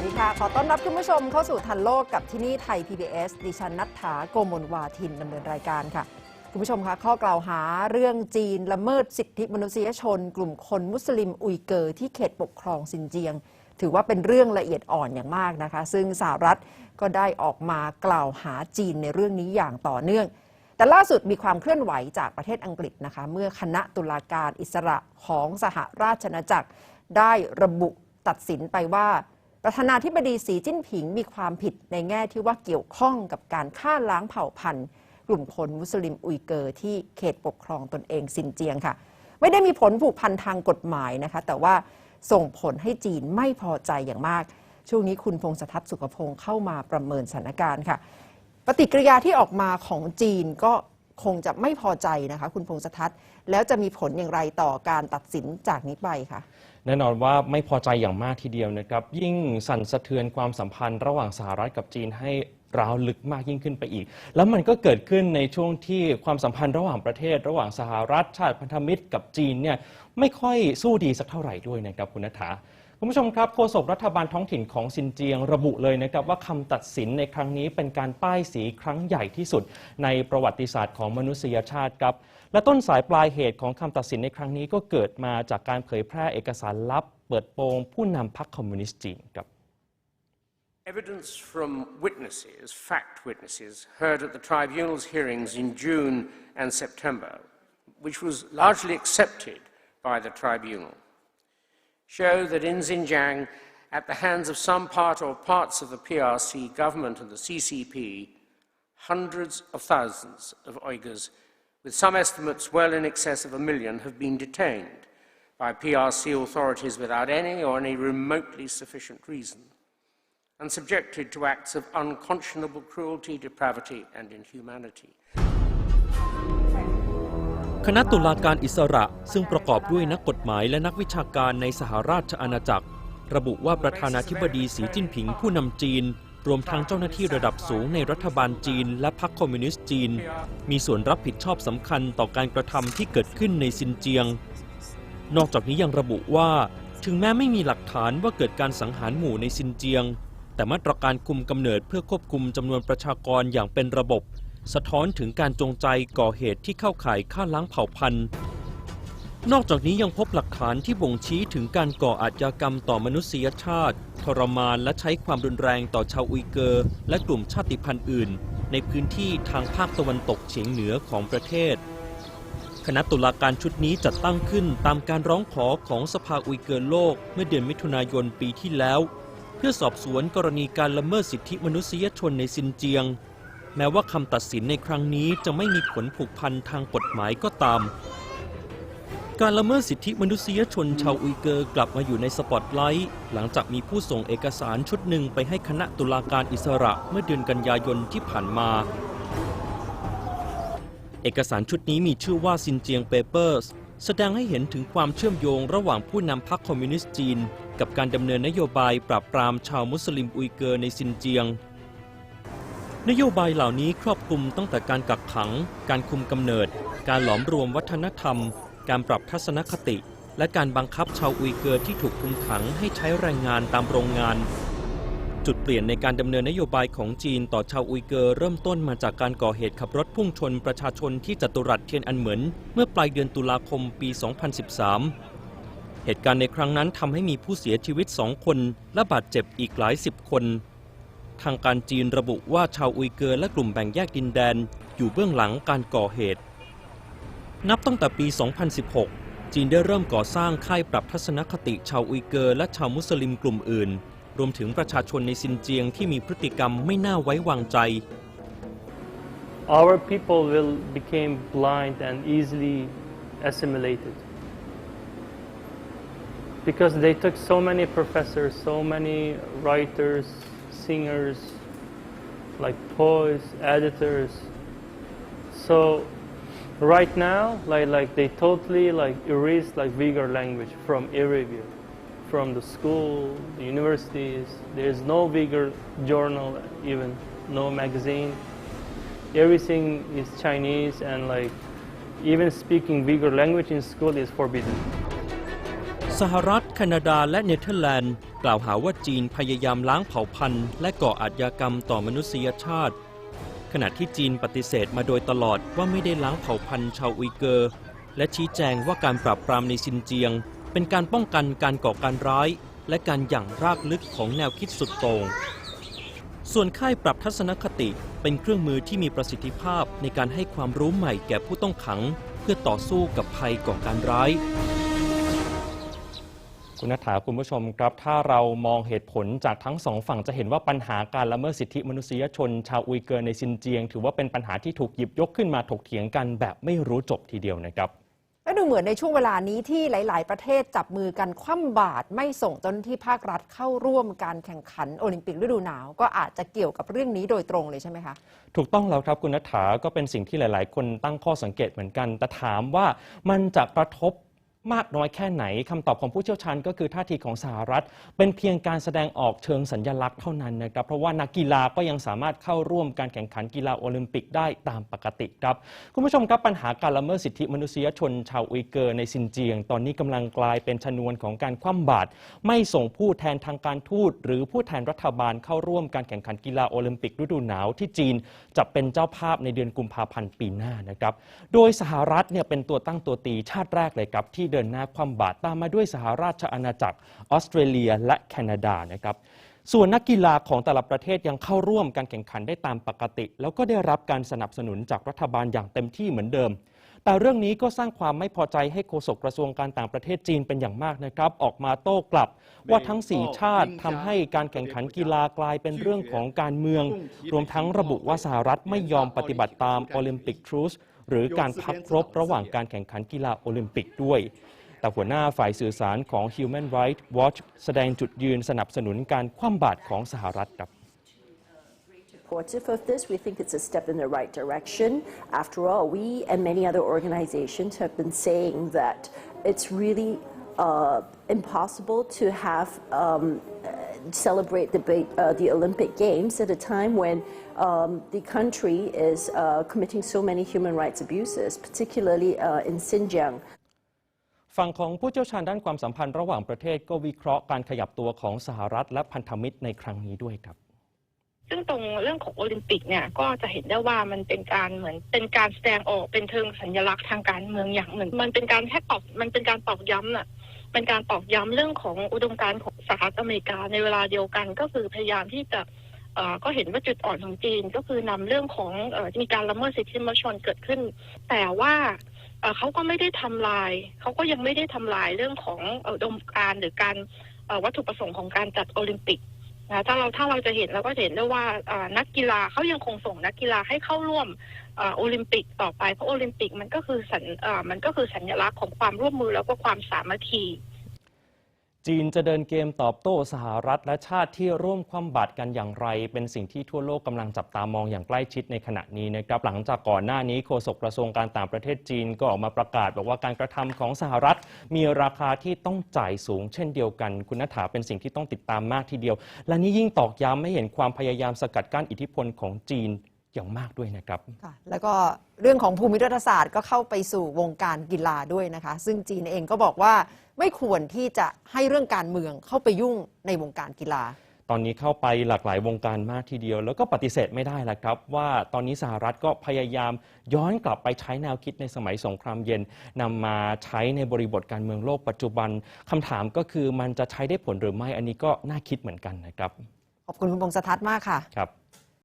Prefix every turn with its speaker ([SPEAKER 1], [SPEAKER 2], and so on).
[SPEAKER 1] วัสดีค่ะ ขอต้อนรับคุณผู้ชมเข้าสู่ทันโลกกับที่นี่ไทย PBS ดิฉันนัทธาโกมลวาทินดำเนินรายการค่ะ คุณผู้ชมคะข้อกล่าวหาเรื่องจีนละเมิดสิทธิมนุษยชน กลุ่มคนมุสลิมอุยเกอร์ที่เขตปกครองซินเจียง ถือว่าเป็นเรื่องละเอียดอ่อนอย่างมากนะคะ ซึ่งสหรัฐก็ได้ออกมากล่าวหาจีนในเรื่องนี้อย่างต่อเนื่อง แต่ล่าสุดมีความเคลื่อนไหวจากประเทศอังกฤษนะคะ เมื่อคณะตุลาการอิสระของสหราชอาณาจักร ได้ระบุตัดสินไปว่า ประธานาธิบดีสีจิ้นผิงมีความผิดในแง่ที่ว่าเกี่ยวข้องกับการฆ่าล้างเผ่าพันธุ์ กลุ่มคนมุสลิมอุยเกอร์ที่เขตปกครองตนเองซินเจียงค่ะ ไม่ได้มีผลผูกพันทางกฎหมายนะคะ แต่ว่าส่งผลให้จีนไม่พอใจอย่างมาก ช่วงนี้คุณพงศทัศน์สุขพงศ์เข้ามาประเมินสถานการณ์ค่ะ ปฏิกิริยาที่ออกมาของจีนก็คงจะไม่พอใจนะคะ คุณพงศทัศน์แล้วจะมีผลอย่างไรต่อการตัดสินจากนี้ไปคะ
[SPEAKER 2] แน่นอนว่าไม่พอใจอย่างมากทีเดียวนะครับ ยิ่งสั่นสะเทือนความสัมพันธ์ระหว่างสหรัฐกับจีนให้ร้าวลึกมากยิ่งขึ้นไปอีก แล้วมันก็เกิดขึ้นในช่วงที่ความสัมพันธ์ระหว่างประเทศ ระหว่างสหรัฐชาติพันธมิตรกับจีนเนี่ยไม่ค่อยสู้ดีสักเท่าไหร่ด้วยนะครับคุณนัฐา คุณผู้ชมครับโฆษกรัฐบาลท้องถิ่นของซินเจียงระบุเลยนะครับว่าคำตัดสินในครั้งนี้เป็นการป้ายสีครั้งใหญ่ที่สุด ในประวัติศาสตร์ของมนุษยชาติครับ และต้นสายปลายเหตุของคำตัดสินในครั้งนี้ก็เกิดมาจากการเผยแพร่เอกสารลับ เปิดโปงผู้นำพรรคคอมมิวนิสต์จีนครับ
[SPEAKER 3] Evidence from witnesses, fact witnesses, heard at the tribunal's hearings in June and September, which was largely accepted by the tribunal, show that in Xinjiang, at the hands of some part or parts of the PRC government and the CCP, hundreds of thousands of Uyghurs, with some estimates well in excess of a million, have been detained by PRC authorities without any or any remotely sufficient reason and subjected to acts of unconscionable cruelty, depravity, and inhumanity.
[SPEAKER 4] คณะตุลาการอิสระ ซึ่งประกอบด้วยนักกฎหมายและนักวิชาการในสหราชอาณาจักร ระบุว่าประธานาธิบดีสีจิ้นผิงผู้นำจีน รวมทั้งเจ้าหน้าที่ระดับสูงในรัฐบาลจีน และพรรคคอมมิวนิสต์จีน มีส่วนรับผิดชอบสำคัญต่อการกระทำที่เกิดขึ้นในซินเจียง นอกจากนี้ยังระบุว่า ถึงแม้ไม่มีหลักฐานว่าเกิดการสังหารหมู่ในซินเจียง แต่มาตรการคุมกำเนิดเพื่อควบคุมจำนวนประชากรอย่างเป็นระบบ สะท้อนถึงการจงใจก่อเหตุที่เข้าข่ายฆ่าล้างเผ่าพันธุ์ นอกจากนี้ยังพบหลักฐานที่บ่งชี้ถึงการก่ออาชญากรรมต่อมนุษยชาติ ทรมานและใช้ความรุนแรงต่อชาวอุยเกอร์ และกลุ่มชาติพันธุ์อื่น ในพื้นที่ทางภาคตะวันตกเฉียงเหนือของประเทศคณะตุลาการชุดนี้จัดตั้งขึ้นตามการร้องขอของสภาอุยเกอร์โลกเมื่อเดือนมิถุนายนปีที่แล้ว เพื่อสอบสวนกรณีการละเมิดสิทธิมนุษยชนในซินเจียง แม้ว่าคำตัดสินในครั้งนี้จะไม่มีผลผูกพันทางกฎหมายก็ตาม การละเมิดสิทธิมนุษยชนชาวอุยเกอร์กลับมาอยู่ในสปอตไลท์หลังจากมีผู้ส่งเอกสารชุดหนึ่งไปให้คณะตุลาการอิสระเมื่อเดือนกันยายนที่ผ่านมา เอกสารชุดนี้มีชื่อว่าซินเจียงเปเปอร์สแสดงให้เห็นถึงความเชื่อมโยงระหว่างผู้นำพรรคคอมมิวนิสต์จีน กับการดำเนินนโยบายปราบปรามชาวมุสลิมอุยเกอร์ในซินเจียง นโยบายเหล่านี้ครอบคลุมตั้งแต่การกักขัง การคุมกำเนิด การหลอมรวมวัฒนธรรม การปรับทัศนคติ และการบังคับชาวอุยเกอร์ที่ถูกคุมขังให้ใช้แรงงานตามโรงงาน จุดเปลี่ยนในการดำเนินนโยบายของจีนต่อชาวอุยเกอร์เริ่มต้นมาจากการก่อเหตุขับรถพุ่งชนประชาชนที่จัตุรัสเทียนอันเหมินเมื่อปลายเดือนตุลาคมปี 2013เหตุการณ์ในครั้งนั้นทำให้มีผู้เสียชีวิตสองคน และบาดเจ็บอีกหลายสิบคน ทางการจีนระบุว่าชาวอุยเกอร์และกลุ่มแบ่งแยกดินแดน อยู่เบื้องหลังการก่อเหตุ นับตั้งแต่ปี 2016 จีนได้เริ่มก่อสร้างค่ายปรับทัศนคติชาวอุยเกอร์และชาวมุสลิมกลุ่มอื่น รวมถึงประชาชนในซินเจียงที่มีพฤติกรรมไม่น่าไว้วางใจ
[SPEAKER 5] our people will become blind and easily assimilated because they took so many professors so many writers singers like poets editors so right now like like they totally like erase like Uyghur language from everywhere from the school the universities there is no Uyghur journal even no magazine everything is Chinese and like even speaking Uyghur language in school is forbidden.
[SPEAKER 4] สหรัฐ แคนาดา และเนเธอร์แลนด์
[SPEAKER 6] กล่าวหาว่าจีนพยายามล้างเผ่าพันธุ์และก่ออาชญากรรมต่อมนุษยชาติ ขณะที่จีนปฏิเสธมาโดยตลอดว่าไม่ได้ล้างเผ่าพันธุ์ชาวอุยเกอร์ และชี้แจงว่าการปราบปรามในซินเจียง เป็นการป้องกันการก่อการร้าย และการหยั่งรากลึกของแนวคิดสุดโต่งส่วนค่ายปรับทัศนคติเป็นเครื่องมือที่มีประสิทธิภาพในการให้ความรู้ใหม่แก่ผู้ต้องขัง เพื่อต่อสู้กับภัยก่อการร้าย
[SPEAKER 4] คุณนัฐาคุณผู้ชมครับ ถ้าเรามองเหตุผลจากทั้งสองฝั่งจะเห็นว่าปัญหาการละเมิดสิทธิมนุษยชน ชาวอุยเกอร์ในซินเจียง ถือว่าเป็นปัญหาที่ถูกหยิบยกขึ้นมาถกเถียงกันแบบไม่รู้จบทีเดียวนะครับ
[SPEAKER 1] และดูเหมือนในช่วงเวลานี้ที่หลาย ๆ ประเทศจับมือกันคว่ำบาตรไม่ส่งเจ้าหน้าที่ภาครัฐเข้าร่วมการแข่งขันโอลิมปิกฤดูหนาว ก็อาจจะเกี่ยวกับเรื่องนี้โดยตรงเลยใช่ไหมคะ
[SPEAKER 4] ถูกต้องแล้วครับคุณนัฐาก็เป็นสิ่งที่หลาย ๆ คนตั้งข้อสังเกตเหมือนกัน แต่ถามว่ามันจะกระทบ มากน้อยแค่ไหนคำตอบของผู้เชี่ยวชาญก็คือท่าทีของสหรัฐ เป็นเพียงการแสดงออกเชิงสัญญลักษณ์เท่านั้นนะครับ เพราะว่านักกีฬาก็ยังสามารถเข้าร่วมการแข่งขันกีฬาโอลิมปิกได้ตามปกติครับ คุณผู้ชมครับปัญหาการละเมิดสิทธิมนุษยชนชาวอุยเกอร์ในซินเจียง ตอนนี้กำลังกลายเป็นชนวนของการคว่ำบาตรไม่ส่งผู้แทนทางการทูตหรือผู้แทนรัฐบาลเข้าร่วมการแข่งขันกีฬาโอลิมปิกฤดูหนาวที่จีนจะเป็นเจ้าภาพในเดือนกุมภาพันธ์ปีหน้านะครับ โดยสหรัฐเนี่ยเป็นตัวตั้งตัวตีชาติแรกเลยครับที่เดินหน้าคว่ำบาตรตามมาด้วยสหราชอาณาจักรออสเตรเลียและแคนาดานะครับส่วนนักกีฬาของแต่ละประเทศยังเข้าร่วมการแข่งขันได้ตามปกติ แล้วก็ได้รับการสนับสนุนจากรัฐบาลอย่างเต็มที่เหมือนเดิม แต่เรื่องนี้ก็สร้างความไม่พอใจให้โฆษกกระทรวงการต่างประเทศจีนเป็นอย่างมากนะครับ ออกมาโต้กลับว่าทั้ง 4 ชาติทำให้การแข่งขันกีฬากลายเป็นเรื่องของการเมือง รวมทั้งระบุว่าสหรัฐไม่ยอมปฏิบัติตามโอลิมปิกทรูส หรือการพักรบระหว่างการแข่งขันกีฬาโอลิมปิกด้วย แต่หัวหน้าฝ่ายสื่อสารของ Human Rights Watch แสดงจุดยืนสนับสนุนการคว่ำบาตรของสหรัฐครับ
[SPEAKER 7] supportive of this. We think it's a step in the right direction. After all, we and many other organizations have been saying that it's really uh, impossible to have um, celebrate the, ba- uh, the Olympic Games at a time when um, the country is uh, committing so many human rights abuses, particularly uh, in Xinjiang.
[SPEAKER 4] ฝั่งของผู้เชี่ยวชาญด้านความสัมพันธ์ระหว่างประเทศก็วิเคราะห์การขยับตัวของสหรัฐและพันธมิตรในครั้งนี้ด้วยครับ
[SPEAKER 8] ซึ่งตรงเรื่องของโอลิมปิกเนี่ยก็จะเห็นได้ว่ามันเป็นการเหมือนเป็นการแสดงออกเป็นเชิงสัญลักษณ์ทางการเมืองอย่างหนึ่ง มันเป็นการแค่ตอกมันเป็นการตอกย้ำน่ะเป็นการตอกย้ำเรื่องของอุดมการณ์ของ สหรัฐอเมริกาในเวลาเดียวกัน ก็คือพยายามที่จะก็เห็นว่าจุดอ่อนของจีนก็คือนำเรื่องของอมีการละเมิดสิทธิมนุษยชนเกิดขึ้น แต่ว่าเขาก็ไม่ได้ทำลาย เขาก็ยังไม่ได้ทำลายเรื่องของอุดมการหรือการวัตถุประสงค์ของการจัดโอลิมปิกนะถ้าเราถ้าเราจะเห็นเราก็จะเห็นได้ว่านักกีฬาเขายังคงส่งนักกีฬาให้เข้าร่วมโอลิมปิกต่อไปเพราะโอลิมปิกมันก็คือสัญมันก็คือสัญลักษณ์ของความร่วมมือแล้วก็ความสามัคคี
[SPEAKER 4] จีนจะเดินเกมตอบโต้สหรัฐและชาติที่ร่วมคว่ำบาตรกันอย่างไร เป็นสิ่งที่ทั่วโลกกำลังจับตามองอย่างใกล้ชิดในขณะนี้นะครับหลังจากก่อนหน้านี้โฆษกกระทรวงการต่างประเทศจีนก็ออกมาประกาศ บอกว่าการกระทำของสหรัฐ มีราคาที่ต้องจ่ายสูง เช่นเดียวกันคุณนัฐาเป็นสิ่งที่ต้องติดตามมากทีเดียว และนี่ยิ่งตอกย้ำให้เห็นความพยายามสกัดกั้นอิทธิพลของจีน อย่างมากด้วยนะครับ
[SPEAKER 1] ค่ะแล้วก็เรื่องของภูมิรัฐศาสตร์ก็เข้าไปสู่วงการกีฬาด้วยนะคะ ซึ่งจีนเองก็บอกว่าไม่ควรที่จะให้เรื่องการเมืองเข้าไปยุ่งในวงการกีฬา
[SPEAKER 4] ตอนนี้เข้าไปหลากหลายวงการมากทีเดียว แล้วก็ปฏิเสธไม่ได้แหละครับ ว่าตอนนี้สหรัฐก็พยายามย้อนกลับไปใช้แนวคิดในสมัยสงครามเย็นนำมาใช้ในบริบทการเมืองโลกปัจจุบันคำถามก็คือมันจะใช้ได้ผลหรือไม่อันนี้ก็น่าคิดเหมือนกันนะครับ
[SPEAKER 1] ขอบคุณคุณพงษ์สทัศน์มากค่ะ
[SPEAKER 4] ครับ